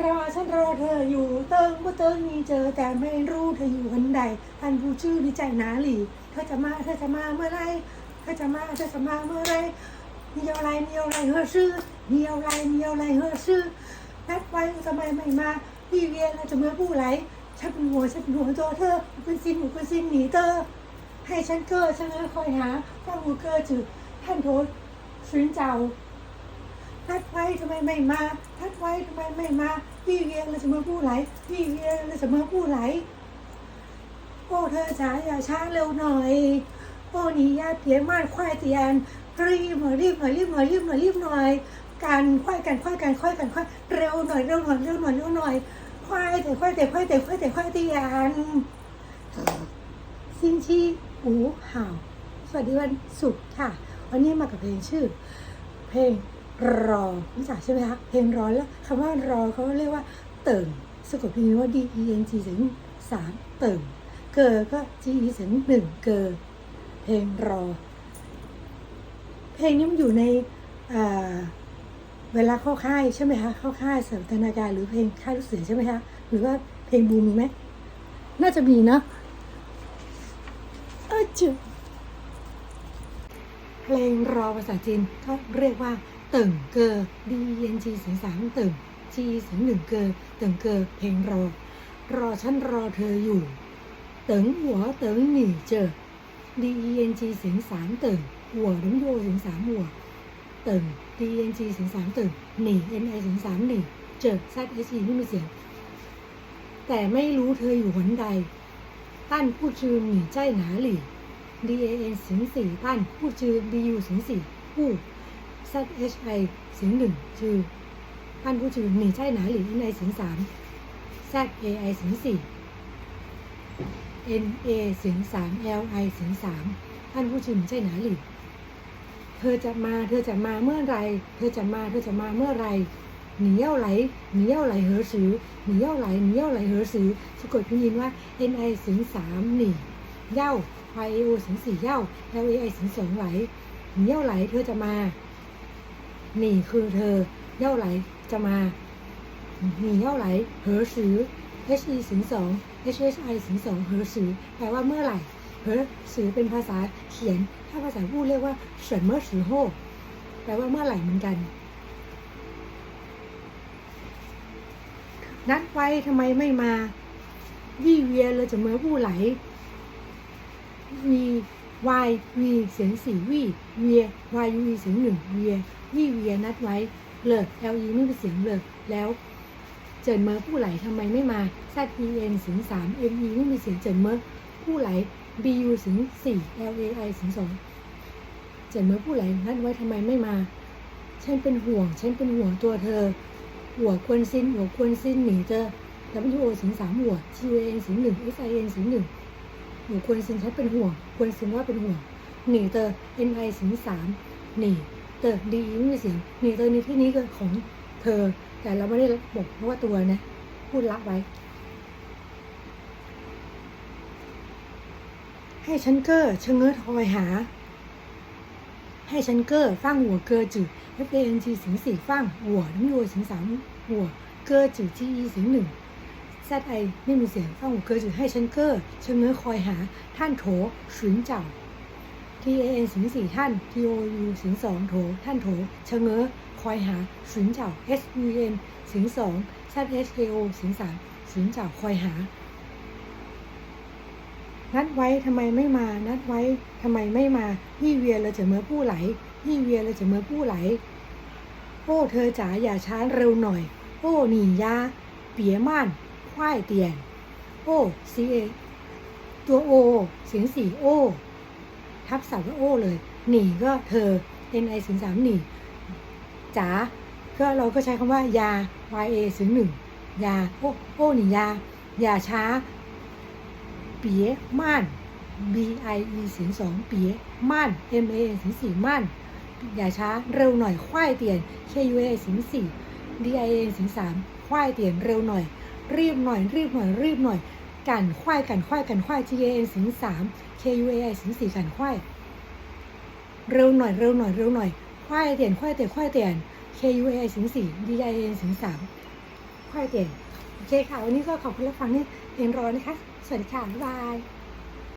รอฉันรอเธออยู่เติงก็เติงมีเจอแต่ไม่รู้เธออยู่คนใดท่านผู้ชื่อในใจหนาหลีเธอจะมาเธอจะมาเมื่อไรเธอจะมาเธอจะมาเมื่อไรมีอะไรมีอะไรเฮอชื่อมีอะไรมีอะไรเฮอชื่อนัดไว้ทำไมไม่มาพี่เวียนเราจะเมื่อผู้ไหลฉันเป็นหัวฉันเป็นหัวตัวเธอเป็นซินหนูเป็นซินหนีเธอให้ฉันเกิดฉันก็คอยหาว่าหูเกิดจืดท่านโทษ寻找นัดไว้ทำไมไม่มา ไว้ทำไมไม่มา พี่เวียนเราจะมื่อผู้ไหลพี่เวียนเราจะมื่อผู้ไหลโอ้เธอจ๋าอย่าช้าเร็วหน่อย โอ้หนี่ยาเพียมากควายเตียนรีบหน่อยรีบหน่อยรีบหน่อยรีบหน่อยรีบหน่อยการควายกันควายกันควายกันควายเร็วหน่อยเร็วหน่อยเร็วหน่อยเร็วหน่อยควายแต่ควายแต่ควายแต่ควายแต่ควายเตียนซินชีอูห่าวสวัสดีวันศุกร์ค่ะ วันนี้มากับเพลงชื่อ เพลง รอรู้จักใช่ไหมคะเพลงรอแล้วคำว่ารอเขาเรียกว่าเติ่งสะกดพิมพ์ว่า D E N G ถึงสามเติ่งเกอก็ G E ถึงหนึ่งเกอเพลงรอ เพลงนี้มันอยู่ในเวลาเข้าค่ายใช่ไหมคะเข้าค่ายเสริมธนาการหรือเพลงค่ายลูกเสือใช่ไหมคะหรือว่าเพลงบูมมีไหมน่าจะมีนอะเออจุ เพลงรอภาษาจีนเขาเรียกว่าเติ่งเกอดีเอ็นจีเสียงสามเติ่งจีเสียงหนึ่งเกอเติ่งเกอเพลงรอ รอฉันรอเธออยู่ เติ่งหัวเติ่งหนีเจอดีเอ็นจีเสียงสามเติ่งหัวดึงโยเสียงสามหัวเติ่งดีเอ็นจีเสียงสามเติ่งหนีเอ็นไอเสียงสามหนีเจอซัดเอชีไม่มีเสียง แต่ไม่รู้เธออยู่หนใด ตั้นผู้ชื่อหนีใจหนาหลี่ D A N เสียงสี่ตั้นผู้ชื่อ B U เสียงสี่ผู้ Z H I เสียงหนึ่งชื่อตั้นผู้ชื่อหนีใจหนาหลี่ N I เสียงสาม Z A I เสียงสี่ N A เสียงสาม L I เสียงสามท่านผู้ชมใช่หนาหรือเธอจะมาเธอจะมาเมื่อไร เธอจะมาเธอจะมาเมื่อไรหนีเย่าไหลหนีเย่าไหลเหอสือหนีเย่าไหลหนีเย่าไหลเหอสือสะกดพิมพ์ยินว่า N I เสียงสามหนีเย่า Y A O เสียงสี่เย่า L A I เสียงสองไหลเย่าไหลเธอจะมาหนีคือเธอเย่าไหลจะมาหนีเย่าไหลเหอสือ H E สียงสอง H H I เสียงสองเหอสือแปลว่าเมื่อไหร่เหอสือเป็นภาษาเขียน ถ้าภาษาพูดเรียกว่าเฉินเมื่อสือโฮแปลว่าเมื่อไหร่เหมือนกัน นัดไว้ทำไมไม่มาวี่เวียเราจะเมื่อผู้ไหล วีวายวีเสียงสี่วีเวียวายวีเสียงหนึ่งเวียวี่เวียนัดไว้เลิก L E ไม่เป็นเสียงเลิกแล้ว เจินเมอผู้ไหลทำไมไม่มา Z E N เสียงสาม M E ไม่มีเสียงเจินเมอผู้ไหล B U เสียงสี่ L A I เสียงสองเจินเมอผู้ไหลนัดไว้ทำไมไม่มาฉันเป็นห่วง ฉันเป็นห่วงตัวเธอ หัวควรสิ้น หัวควรสิ้นหนีเจอ W O เสียงสามหัว G U A N เสียงหนึ่ง S I N เสียงหนึ่ง หัวควรสินฉันเป็นห่วงควรสินว่าเป็นห่วงหนีเตอ N I สียงสามหนีเตอ D E ไม่มีสียงหนีเตอในที่นี้คือของเธอ แต่เราไม่ได้บอกว่าตัวนะ พูดละไว้ ให้ฉันเกอร์ชะเง้อทอยหา ให้ฉันเกอร์ฟังหัวเกอจืด F A N G สียงสี่ฟังหัวน้ำโยเสียงสามหัวเกอจืด G E เสียงหนึ่ง Z I ไม่มีเสียงฟังหัวเกอจืดให้ฉันเกอร์ชะเง้อคอยหาท่านโถฉุนเจ้า T A N สียงสี่ท่าน T O U สียงสองโถท่านโถชะเง้อคอยหาฉุนเจ้า S U N สียงสอง Z H A O สียงสามฉุนเจ้าคอยหา นัดไว้ทำไมไม่มา นัดไว้ทำไมไม่มายี่เวียเราจะเมื่อผู้ไหลยี่เวียเราจะเมื่อผู้ไหล โอ้เธอจ๋าอย่าช้าเร็วหน่อย โอ้หนียาเปียม่าน ควายเตียน โอซีเอตัวโอเสียงสี่โอ ทับศัพท์ว่าโอเลย หนีก็เธอ N I เสียงสามหนีจ๋าก็เราก็ใช้คำว่ายา Y A เสียงหนึ่งยาโอ้โอ้หนียา ยาช้า เปียม่าน B I E เสียงสองเปียม่าน M A เสียงสี่ม่านอย่าช้าเร็วหน่อยควายเตียน K U A เสียงสี่ D I A เสียงสามควายเตียนเร็วหน่อย รีบหน่อย รีบหน่อย รีบหน่อย กันควายกันควายกันควาย G A N สิงสาม K U A I สิงสี่กันควายเร็วหน่อยเร็วหน่อยเร็วหน่อยควายเตียนควายเตียนควายเตียน K U A I สิงสี่ D I N สิงสามควายเตียนโอเคค่ะ วันนี้ก็ขอบคุณรับฟังนี่เองรอนะคะ สวัสดีค่ะ บ๊ายบาย